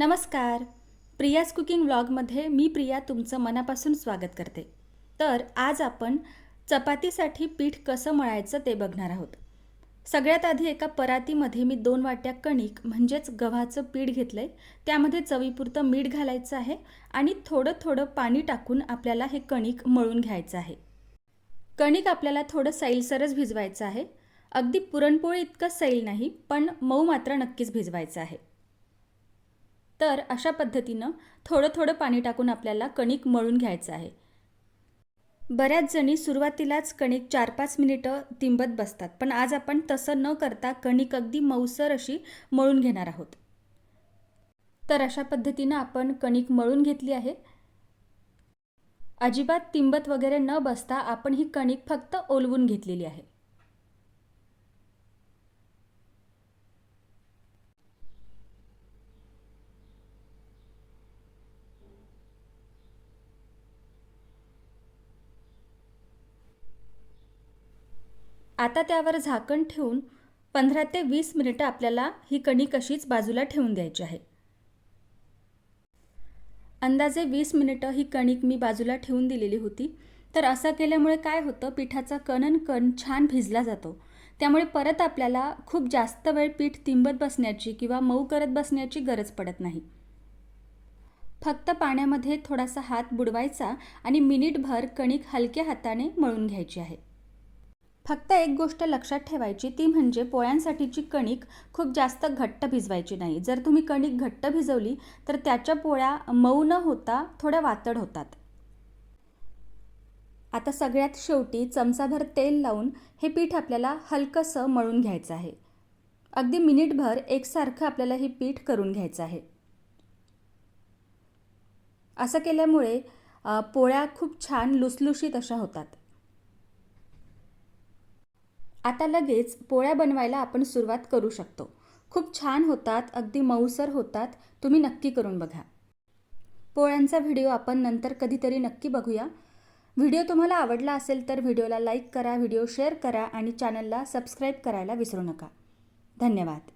नमस्कार. प्रियाज कुकिंग व्लॉगमध्ये मी प्रिया तुमचं मनापासून स्वागत करते. तर आज आपण चपातीसाठी पीठ कसं मळायचं ते बघणार आहोत. सगळ्यात आधी एका परातीमध्ये मी दोन वाट्या कणिक म्हणजेच गव्हाचं पीठ घेतलं आहे त्यामध्ये चवीपुरतं मीठ घालायचं आहे आणि थोडं थोडं पाणी टाकून आपल्याला हे कणिक मळून घ्यायचं आहे. कणिक आपल्याला थोडं सैलसरच भिजवायचं आहे. अगदी पुरणपोळी इतकं सैल नाही पण मऊ मात्र नक्कीच भिजवायचं आहे. तर अशा पद्धतीनं थोडं थोडं पाणी टाकून आपल्याला कणिक मळून घ्यायचं आहे. बऱ्याच जणी सुरुवातीलाच कणिक चार पाच मिनिटं तिंबत बसतात पण आज आपण तसं न करता कणिक अगदी मऊसर अशी मळून घेणार आहोत. तर अशा पद्धतीनं आपण कणिक मळून घेतली आहे. अजिबात तिंबत वगैरे न बसता आपण ही कणिक फक्त ओलवून घेतलेली आहे. आता त्यावर झाकण ठेवून पंधरा ते वीस मिनिटं आपल्याला ही कणिक अशीच बाजूला ठेवून द्यायची आहे. अंदाजे वीस मिनिटं ही कणिक मी बाजूला ठेवून दिलेली होती. तर असं केल्यामुळे काय होतं पिठाचा कणन कण छान भिजला जातो. त्यामुळे परत आपल्याला खूप जास्त वेळ पीठ तिंबत बसण्याची किंवा मऊ करत बसण्याची गरज पडत नाही. फक्त पाण्यामध्ये थोडासा हात बुडवायचा आणि मिनिटभर कणिक हलक्या हाताने मळून घ्यायची आहे. फक्त एक गोष्ट लक्षात ठेवायची ती म्हणजे पोळ्यांसाठीची कणिक खूप जास्त घट्ट भिजवायची नाही. जर तुम्ही कणिक घट्ट भिजवली तर त्याच्या पोळ्या मऊ न होता थोड्या वातड होतात. आता सगळ्यात शेवटी चमचाभर तेल लावून हे पीठ आपल्याला हलकंसं मळून घ्यायचं आहे. अगदी मिनिटभर एकसारखं आपल्याला हे पीठ करून घ्यायचं आहे. असं केल्यामुळे पोळ्या खूप छान लुसलुशीत अशा होतात. आता लगेच पोळ्या बनवायला आपण सुरुवात करू शकतो. खूप छान होतात अगदी मऊसर होतात. तुम्ही नक्की करून बघा. पोळ्यांचा व्हिडिओ आपण नंतर कधीतरी नक्की बघूया. व्हिडिओ तुम्हाला आवडला असेल तर व्हिडिओला लाईक करा व्हिडिओ शेअर करा आणि चॅनलला सबस्क्राईब करायला विसरू नका. धन्यवाद.